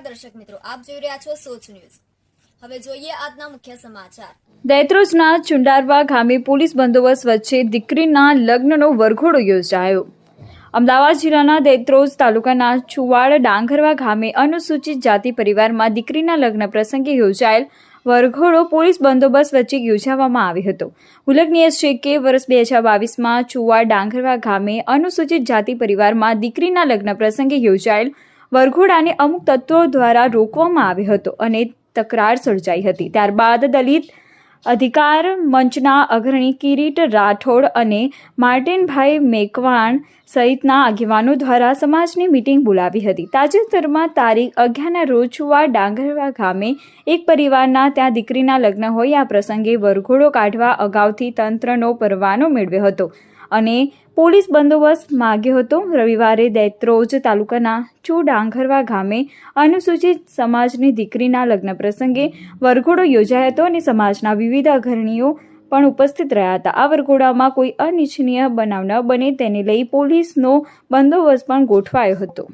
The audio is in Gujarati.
દર્શક મિત્રો, આપ જોઈ રહ્યા છો સોચ ન્યૂઝ. હવે જોઈએ આજના મુખ્ય સમાચાર. દૈત્રોજના ચુંડારવા ગામે પોલીસ બંદોબસ્ત વચ્ચે દીકરીના લગ્નનો વરઘોડો યોજાયો. અમદાવાદ જિલ્લાના દૈત્રોજ તાલુકાના છુવાડ ડાંગરવા ગામે અનુસૂચિત જાતિ પરિવારમાં દીકરીના લગ્ન પ્રસંગે યોજાયેલ વરઘોડો પોલીસ બંદોબસ્ત વચ્ચે યોજાવામાં આવ્યો હતો. ઉલ્લેખનીય છે કે વર્ષ બે હજાર બાવીસમાં ચુવાડ ડાંગરવા ગામે અનુસૂચિત જાતિ પરિવારમાં દીકરીના લગ્ન પ્રસંગે યોજાયેલ વરઘોડાને અમુક તત્વો દ્વારા રોકવામાં આવ્યો હતો અને તકરાર સર્જાઈ હતી. ત્યારબાદ દલિત અધિકાર મંચના અગ્રણી કિરીટ રાઠોડ અને માર્ટિનભાઈ મેકવાણ સહિતના આગેવાનો દ્વારા સમાજની મિટિંગ બોલાવી હતી. તાજેતરમાં તારીખ અગિયારના રોજ ડાંગરવા ગામે એક પરિવારના ત્યાં દીકરીના લગ્ન હોય, આ પ્રસંગે વરઘોડો કાઢવા અગાઉથી તંત્રનો પરવાનો મેળવ્યો હતો. અને પોલીસ બંદોબસ્ત માગ્યો હતો. રવિવારે દૈત્રોજ તાલુકાના ચુડાંખરવા ગામે અનુસૂચિત સમાજની દીકરીના લગ્ન પ્રસંગે વરઘોડો યોજાયો હતો અને સમાજના વિવિધ અગ્રણીઓ પણ ઉપસ્થિત રહ્યા હતા. આ વરઘોડામાં કોઈ અનિચ્છનીય બનાવ ન બને તેને લઈ પોલીસનો બંદોબસ્ત પણ ગોઠવાયો હતો.